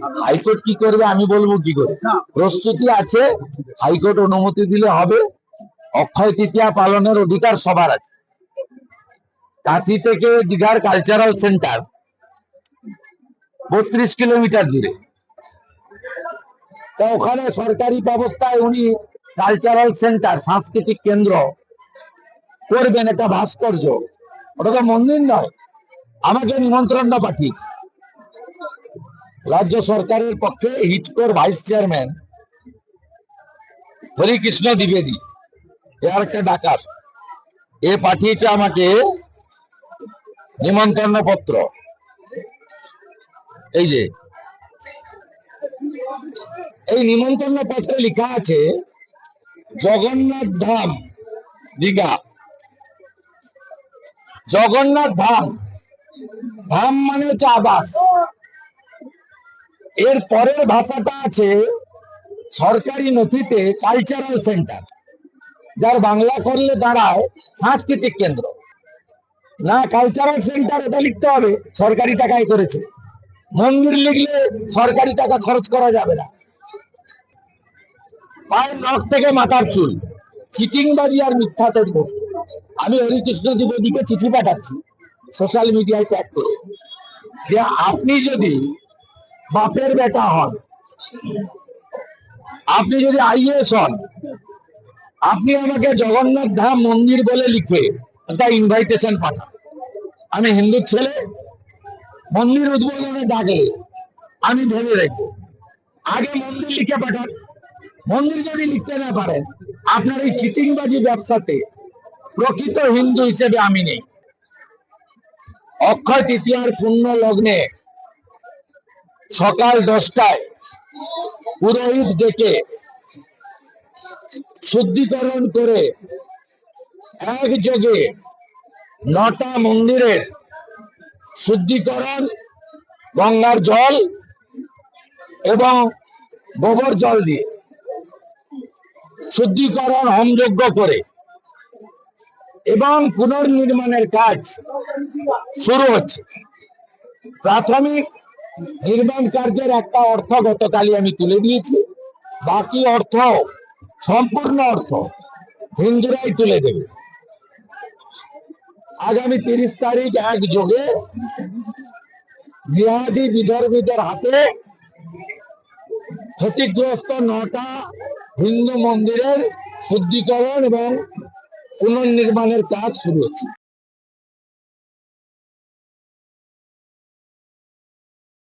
High court কি করবে আমি বলব কি করে? প্রস্তুতি আছে হাইকোর্ট অনুমতি দিলে হবে অক্ষয় তৃতীয়া পালনের অধিকার সবার আছে। কাঁথি থেকে দীঘার কালচারাল সেন্টার বত্রিশ কিলোমিটার দূরে। তা ওখানে সরকারি ব্যবস্থায় উনি কালচারাল সেন্টার সাংস্কৃতিক কেন্দ্র করবেন একটা ভাস্কর্য। ওটা তো মন্দির নয় আমাকে নিমন্ত্রণটা পাঠিয়ে রাজ্য সরকারের পক্ষে হিটকোর ভাইস চেয়ারম্যান হরিকৃষ্ণ দ্বিবেদী। এর একটা ডাকাত। এ পাঠিয়েছে আমাকে নিমন্ত্রণ পত্র এই যে, এই নিমন্ত্রণ পত্রে লেখা আছে, জগন্নাথ ধাম, দীঘা। জগন্নাথ ধাম। ধাম মানে হচ্ছে আবাস। এর পরের ভাষাটা আছে সরকারি নথিতে কালচারাল সেন্টার যার বাংলা করলে দাঁড়ায় সাংস্কৃতিক কেন্দ্র। না কালচারাল সেন্টার এটা লিখতে হবে, সরকারি টাকায় করেছে। মন্দির লিখলে সরকারি টাকা খরচ করা যাবে না। পায়ের নখ থেকে মাথার চুল, চিটিংবাজি আর মিথ্যা তথ্য। আমি হরিকৃষ্ণ দ্বিবেদীকে চিঠি পাঠাচ্ছি সোশ্যাল মিডিয়ায় ট্যাগ করে। যে আপনি যদি বাপের বেটা হন। আপনি যদি আইএস হন, আপনি আমাকে জগন্নাথ ধাম মন্দির বলে লিখে একটা ইনভাইটেশন পাঠান। আমি হিন্দু ছেলে, মন্দির উদ্বোধনে ডাকে, আমি ভেবে রাখব আগে মন্দির লিখে পাঠান। মন্দির যদি লিখতে না পারেন, আপনার এই চিটিংবাজি ব্যবসাতে প্রকৃত হিন্দু হিসেবে আমি নেই। অক্ষয় তৃতীয়ার পূর্ণ লগ্নে সকাল দশটায় পুরোহিত ডেকে শুদ্ধিকরণ করে একযোগে নটা মন্দিরের শুদ্ধিকরণ, গঙ্গার জল এবং গোবর জল দিয়ে শুদ্ধিকরণ হোমযজ্ঞ করে এবং পুনর্নির্মাণের কাজ শুরু হচ্ছে। প্রাথমিক নির্মাণ কার্যের একটা অর্থ গতকালই আমি তুলে দিয়েছি। বাকি অর্থ সম্পূর্ণ অর্থ হিন্দুরাই তুলে দেবে। আগামী তিরিশ তারিখ এক যোগে জিহাদি বিধর্মীদের হাতে ক্ষতিগ্রস্ত নটা হিন্দু মন্দিরের শুদ্ধিকরণ এবং পুনর্নির্মাণের কাজ শুরু হচ্ছে।